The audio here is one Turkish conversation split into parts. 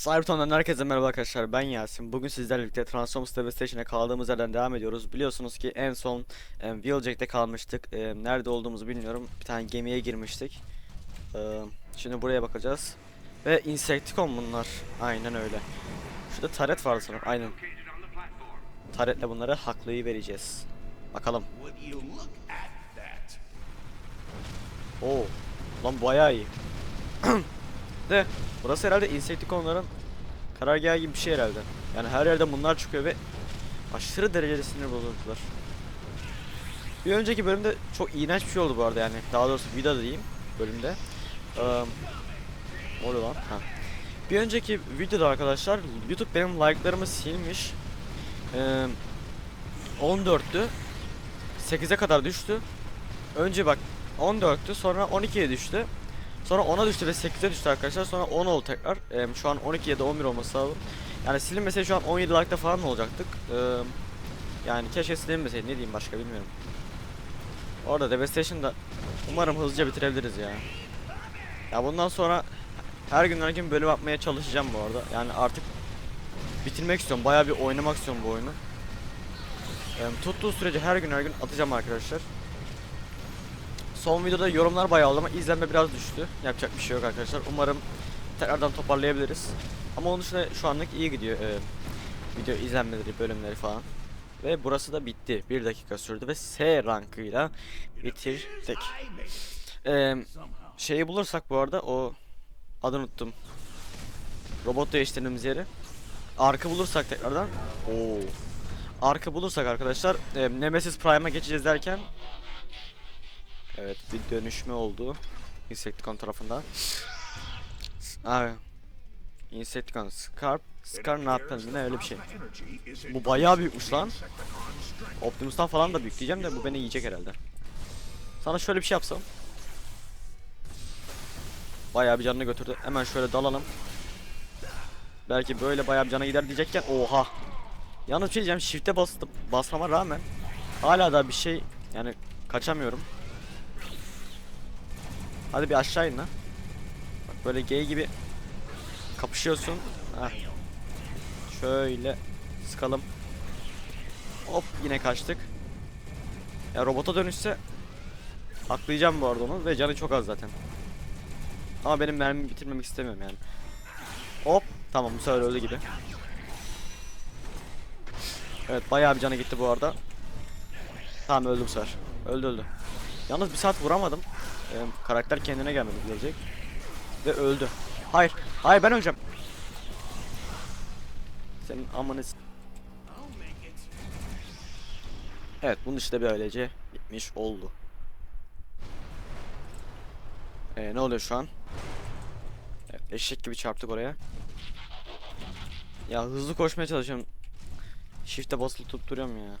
Cyberton'dan herkese merhaba arkadaşlar ben Yasin. Bugün sizlerle birlikte Transformers Devastation'a kaldığımız yerden devam ediyoruz. Biliyorsunuz ki en son e, Wheeljack'te kalmıştık. E, nerede olduğumuzu bilmiyorum. Bir tane gemiye girmiştik. E, şimdi buraya bakacağız. Ve Insecticon bunlar. Aynen öyle. Şurada taret vardı sanırım. Aynen. Taretle bunları haklıyı vereceğiz. Bakalım. Oo. Lan bayağı iyi. De burası herhalde Insecticonların karargahı gibi bir şey herhalde. Yani her yerde bunlar çıkıyor ve aşırı derecede sinir bozuldular. Bir önceki bölümde çok iğrenç bir şey oldu bu arada yani. Daha doğrusu vida diyeyim bölümde. Ne oluyor lan? Ha. Bir önceki videoda arkadaşlar YouTube benim like'larımı silmiş. Eee 14'tü. 8'e kadar düştü. Önce bak 14'tü sonra 12'ye düştü. Sonra 10'a düştü ve 8'e düştü arkadaşlar. Sonra 10 oldu tekrar. Ee, şu an 12 ya da 11 olması lazım. Yani silinmese şu an 17 like'da falan olacaktık? Ee, yani keşke silinmeseydi ne diyeyim başka bilmiyorum. Orada Devastation'da umarım hızlıca bitirebiliriz ya. Ya bundan sonra her gün her gün bölüm atmaya çalışacağım bu arada. Yani artık bitirmek istiyorum. Bayağı bir oynamak istiyorum bu oyunu. Ee, tuttuğu sürece her gün her gün atacağım arkadaşlar. Son videoda yorumlar bayağı oldu ama izlenme biraz düştü. Yapacak bir şey yok arkadaşlar. Umarım tekrardan toparlayabiliriz. Ama onun dışında şu anlık iyi gidiyor. Ee, video izlenmeleri, bölümleri falan. Ve burası da bitti. 1 dakika sürdü ve S rankıyla bitirdik. Ee, şeyi bulursak bu arada o adını unuttum. Robot değiştirdiğimiz yeri. Arkı bulursak tekrardan. Oo. Arkı bulursak arkadaşlar e, Nemesis Prime'a geçeceğiz derken Evet bir dönüşme oldu. Insecticon tarafından. Abi. Insecticon Scar Scar ne yaptın ne öyle bir şey. Bu bayağı büyükmüş lan. Optimus'tan falan da büyük diyeceğim de bu beni yiyecek herhalde. Sana şöyle bir şey yapsam. Bayağı bir canını götürdü. Hemen şöyle dalalım. Belki böyle bayağı bir cana gider diyecekken oha. Yalnız bir şey diyeceğim shift'e basmama rağmen hala da bir şey yani kaçamıyorum. Hadi bir aşağı in lan. Bak böyle gay gibi kapışıyorsun. Heh. Şöyle sıkalım. Hop yine kaçtık. Ya robota dönüşse aklayacağım bu arada onu ve canı çok az zaten. Ama benim mermimi bitirmemek istemiyorum yani. Hop tamam bu sefer öldü gibi. Evet bayağı bir canı gitti bu arada. Tamam öldü bu sefer. Öldü öldü. Yalnız bir saat vuramadım. Ee, karakter kendine gelmedi gelecek. Ve öldü. Hayır. Hayır ben öleceğim. Senin amanı s- Evet bunun işte böylece bitmiş oldu. Ee, ne oluyor şu an? Evet, eşek gibi çarptık oraya. Ya hızlı koşmaya çalışıyorum. Shift'e basılı tutup duruyorum ya.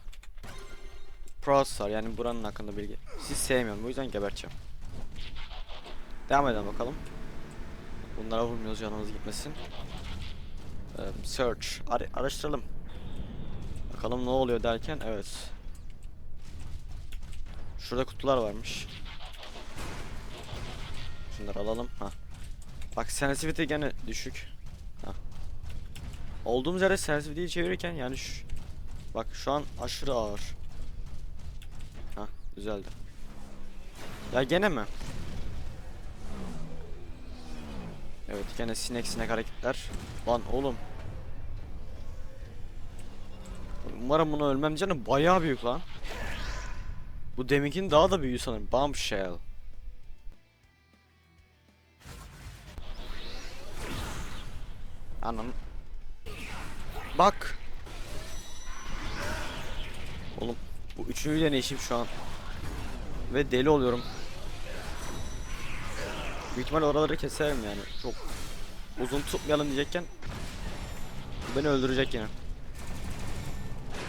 Processor yani buranın hakkında bilgi. Siz sevmiyorum bu yüzden geberteceğim. Devam edelim bakalım. Bunlara vurmuyoruz canımız gitmesin. Ee, search. Ar araştıralım. Bakalım ne oluyor derken evet. Şurada kutular varmış. Şunları alalım. Ha. Bak sensitivity gene düşük. Ha. Olduğumuz yerde sensitivity'yi çevirirken yani şu Bak şu an aşırı ağır. Ha, düzeldi. Ya gene mi? Evet gene sinek sinek hareketler. Lan oğlum. Umarım bunu ölmem canım bayağı büyük lan. Bu deminkin daha da büyüğü sanırım. Bombshell. Anam. Bak. Oğlum bu üçüncü deneyişim şu an. Ve deli oluyorum. Büyük ihtimal oraları keserim yani. Çok uzun tutmayalım diyecekken beni öldürecek yine.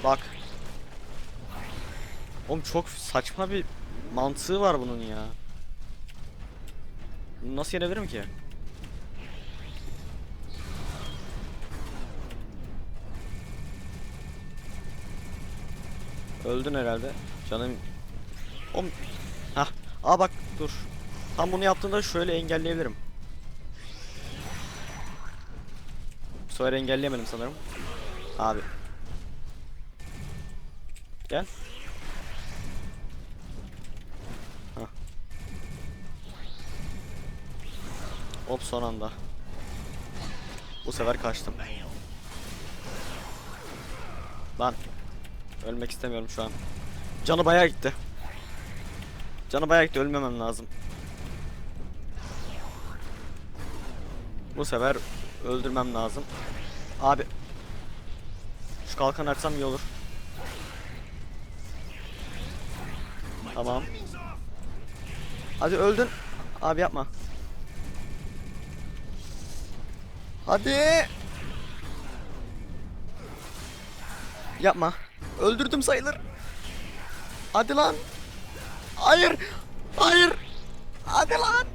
Bak. Oğlum çok saçma bir mantığı var bunun ya. Bunu nasıl yenebilirim ki? Öldün herhalde. Canım. Oğlum. Hah. Aa bak dur. Tam bunu yaptığında şöyle engelleyebilirim. Bu sefer engelleyemedim sanırım. Abi. Gel. Hah. Hop son anda. Bu sefer kaçtım. Lan. Ölmek istemiyorum şu an. Canı bayağı gitti. Canı bayağı gitti ölmemem lazım. Bu sefer öldürmem lazım. Abi. Şu kalkan açsam iyi olur. Tamam. Hadi öldün. Abi yapma. Hadi. Yapma. Öldürdüm sayılır. Hadi lan. Hayır. Hayır. Hadi lan.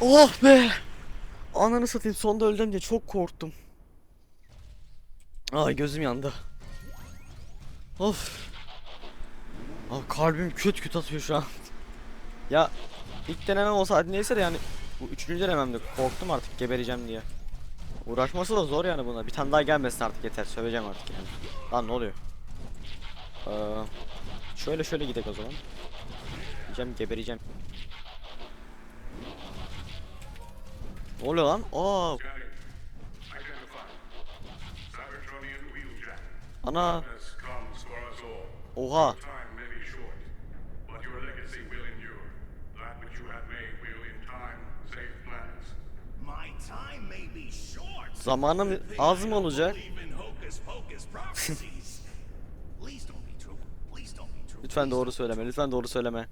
Oh be. Ananı satayım sonda öldüm diye çok korktum. Ay gözüm yandı. Of. Abi kalbim küt küt atıyor şu an. ya ilk denemem olsa hadi neyse de yani bu üçüncü denememde korktum artık gebereceğim diye. Uğraşması da zor yani buna. Bir tane daha gelmesin artık yeter. Söveceğim artık yani. Lan ne oluyor? Ee, şöyle şöyle gidelim o zaman. Diyeceğim gebereceğim. Ne oluyor lan? Aa, ana. Oha. Zamanım az mı olacak? Lütfen doğru söyleme. Lütfen doğru söyleme.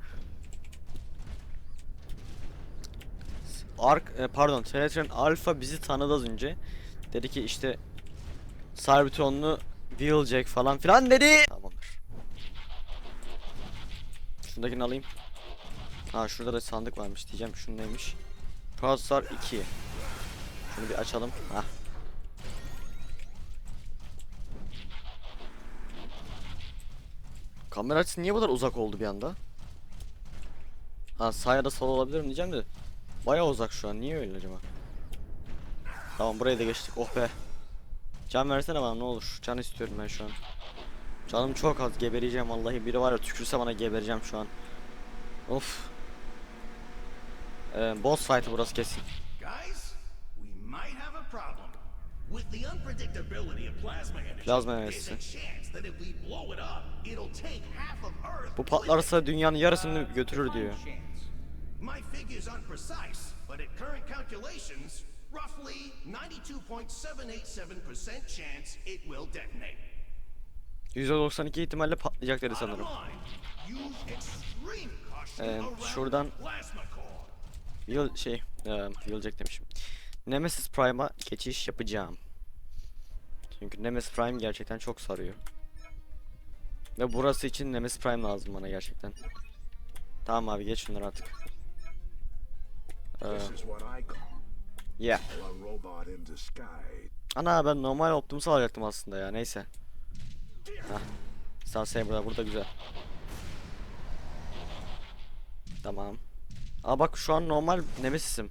Ark e, pardon, Teletran Alpha bizi tanıdı az önce. Dedi ki işte Cybertron'lu Wheeljack falan filan dedi. Tamamdır. Şundakini alayım. Ha şurada da sandık varmış diyeceğim. Şunu neymiş? Prosesör 2. Şunu bir açalım. Hah. Kamera açısı niye bu kadar uzak oldu bir anda? Ha sağ ya da sol olabilir mi diyeceğim de Bayağı uzak şu an. Niye öyle acaba? Tamam buraya da geçtik. Oh be. Can versene bana ne olur. Can istiyorum ben şu an. Canım çok az gebereceğim vallahi. Biri var ya tükürse bana gebereceğim şu an. Of. Ee, Boss fight'ı burası kesin. Guys, we might have a problem. With the unpredictability of plasma energy, Plasma there's enerjisi. Bu patlarsa dünyanın yarısını götürür diyor. My figure's unprecise, but at current calculations, roughly 92.787% chance it will detonate. %92 ihtimalle patlayacak dedi sanırım Ee, şuradan-. Yıl şey, e, Wheeljack demişim. Nemesis Prime'a geçiş yapacağım. Çünkü Nemesis Prime gerçekten çok sarıyor. Ve burası için Nemesis Prime lazım bana gerçekten. Tamam abi geç şunları artık. Ee, This is what I call yeah. a robot in disguise. Ana ben normal Optimus alacaktım aslında ya neyse. Hah. Star Saber'da burada güzel. Tamam. Aa bak şu an normal Nemesis'im.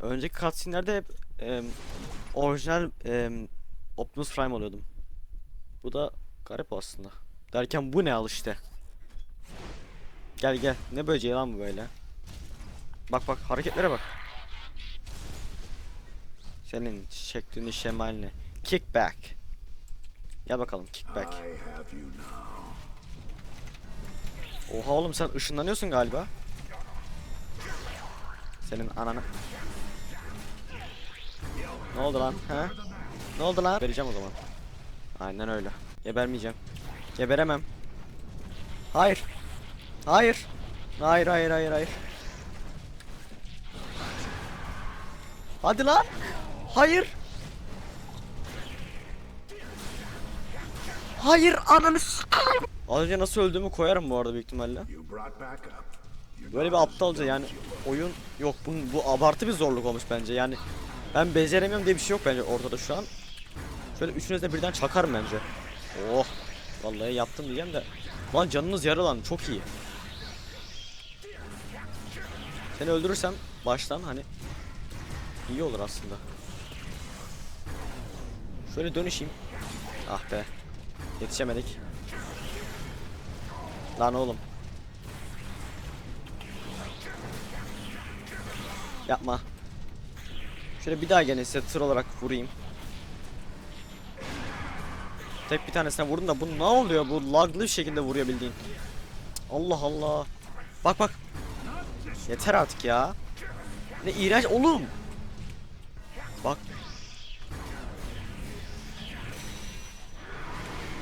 Önceki cutscene'lerde hep em, orijinal em, Optimus Prime oluyordum. Bu da garip aslında. Derken bu ne al işte. Gel gel. Ne böceği lan bu böyle? Bak bak hareketlere bak. Senin şeklini şemaline. Kickback. Gel bakalım kickback. Oha oğlum sen ışınlanıyorsun galiba. Senin ananı. Ne oldu lan? Ha? Ne oldu lan? Vereceğim o zaman. Aynen öyle. Gebermeyeceğim. Geberemem. Hayır. Hayır. Hayır hayır hayır hayır. Hadi lan. Hayır. Hayır ananı s**eyim. Az önce nasıl öldüğümü koyarım bu arada büyük ihtimalle. Böyle bir aptalca yani oyun yok bu, bu abartı bir zorluk olmuş bence yani ben beceremiyorum diye bir şey yok bence ortada şu an. Şöyle üçünüz de birden çakarım bence. Oh vallahi yaptım diyeceğim de lan canınız yarı lan çok iyi. Seni öldürürsem baştan hani iyi olur aslında. Şöyle dönüşeyim. Ah be. Yetişemedik. Lan oğlum. Yapma. Şöyle bir daha gene size tır olarak vurayım. Tek bir tanesine vurdum da bu ne oluyor? Bu laglı bir şekilde vuruyor bildiğin. Allah Allah. Bak bak. Yeter artık ya. Ne iğrenç oğlum. Bak.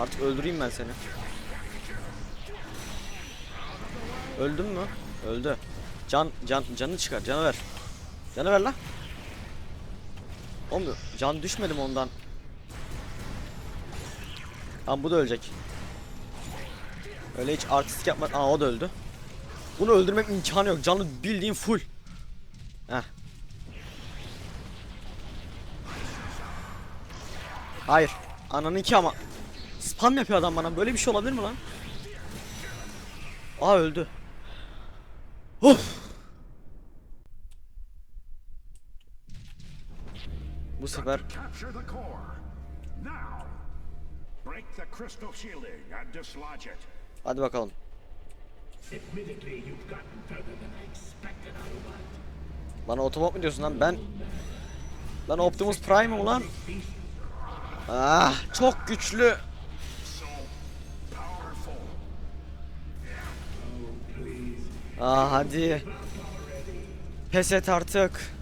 Artık öldüreyim ben seni. Öldün mü? Öldü. Can can canı çıkar. Canı ver. Canı ver lan. Oğlum can düşmedi mi ondan? Tamam bu da ölecek. Öyle hiç artistik yapma. Aa o da öldü. Bunu öldürmek imkanı yok. Canı bildiğin full. Heh. Hayır. Ananın iki ama. Spam yapıyor adam bana. Böyle bir şey olabilir mi lan? Aa öldü. Of. Bu sefer hadi bakalım. Bana otobot mu diyorsun lan? Ben Lan Optimus Prime'ım ulan. Ah, çok güçlü. Ah hadi. Pes et artık.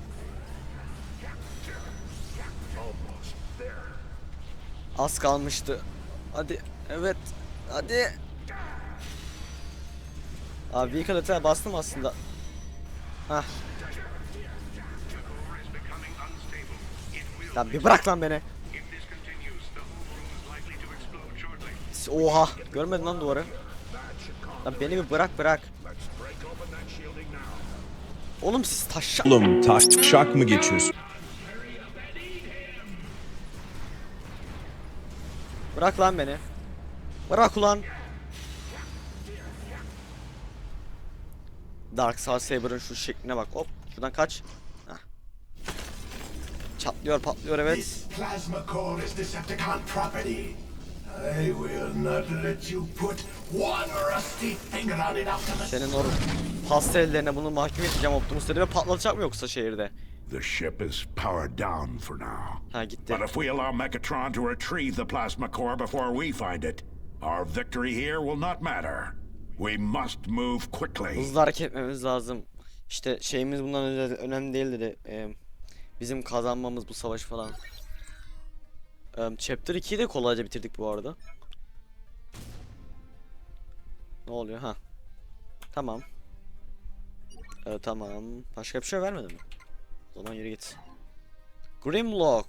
Az kalmıştı. Hadi. Evet. Hadi. Abi vehicle attack'a bastım aslında. Hah. Lan bir bırak lan beni. Oha. Görmedin lan duvarı. Lan beni bir bırak bırak. Oğlum siz taşa... Oğlum taş şak mı geçiyorsun? Bırak lan beni. Bırak ulan. Dark Star Saber'ın şu şekline bak. Hop. Şuradan kaç. Hah. Çatlıyor patlıyor evet. I will not let you put one rusty finger on it, Optimus. Senin o pasta ellerine bunu mahkum edeceğim Optimus dedi ve patlatacak mı yoksa şehirde? The ship is powered down for now. Ha gitti. But if we allow Megatron to retrieve the plasma core before we find it, our victory here will not matter. We must move quickly. Hızlı hareket etmemiz lazım. İşte şeyimiz bundan öne- önemli değil dedi. Ee, bizim kazanmamız bu savaş falan. Ee, Chapter 2'yi de kolayca bitirdik bu arada. Ne oluyor ha? Tamam. Ee, tamam. Başka bir şey vermedi mi? O zaman yürü git. Grimlock.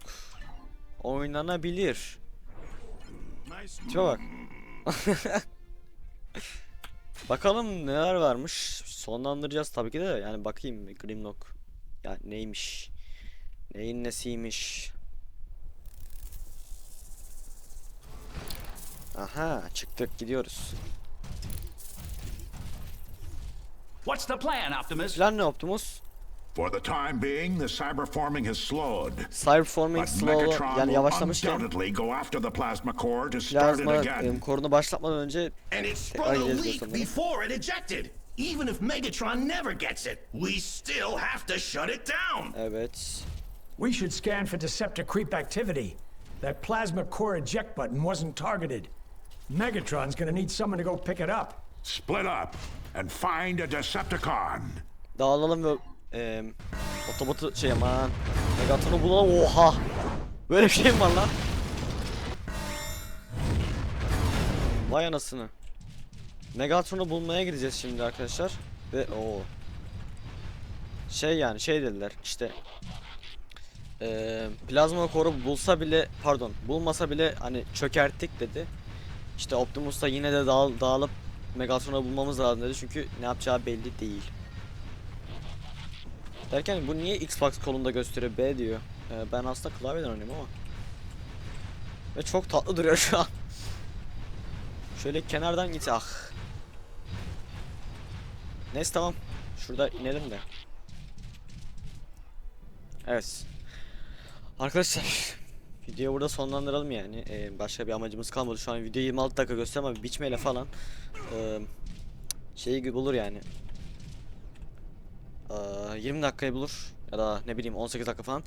Oynanabilir. Tipe bak. Bakalım neler varmış. Sonlandıracağız tabii ki de. Yani bakayım Grimlock. Ya neymiş? Neyin nesiymiş? Aha çıktık gidiyoruz. What's the plan, Optimus? Plan ne Optimus? For the time being, the cyberforming has slowed. Cyberforming slow yani yavaşlamışken plazma em, korunu başlatmadan önce Tekrar leak sanırım. Even if Megatron never gets it, we still have to shut it down. evet. We should scan for Deceptor creep activity. That plasma core eject button wasn't targeted. Megatron's gonna need someone to go pick it up. Split up and find a Decepticon. Dağılalım ve em, otobotu şey aman Megatron'u bulalım oha. Böyle bir şey mi var lan? Vay anasını. Megatron'u bulmaya gideceğiz şimdi arkadaşlar. Ve o şey yani şey dediler işte eee plazma koru bulsa bile pardon bulmasa bile hani çökerttik dedi. İşte Optimus da yine de dağıl, dağılıp Megatron'u bulmamız lazım dedi çünkü ne yapacağı belli değil. Derken bu niye Xbox kolunda gösteriyor B diyor. Ee, ben aslında klavyeden oynuyorum ama. Ve çok tatlı duruyor şu an. Şöyle kenardan git ah. Neyse tamam. Şurada inelim de. Evet. Arkadaşlar videoyu burada sonlandıralım yani. Ee, başka bir amacımız kalmadı. Şu an video 26 dakika gösteriyor ama biçmeyle falan ee, şeyi bulur yani. Ee, 20 dakikayı bulur ya da ne bileyim 18 dakika falan.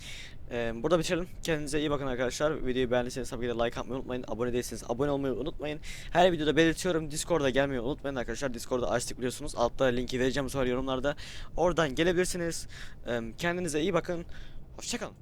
Ee, burada bitirelim. Kendinize iyi bakın arkadaşlar. Videoyu beğendiyseniz tabii ki de like atmayı unutmayın. Abone değilseniz abone olmayı unutmayın. Her videoda belirtiyorum. Discord'a gelmeyi unutmayın arkadaşlar. Discord'da açtık biliyorsunuz. Altta linki vereceğim sonra yorumlarda. Oradan gelebilirsiniz. Ee, kendinize iyi bakın. Hoşçakalın.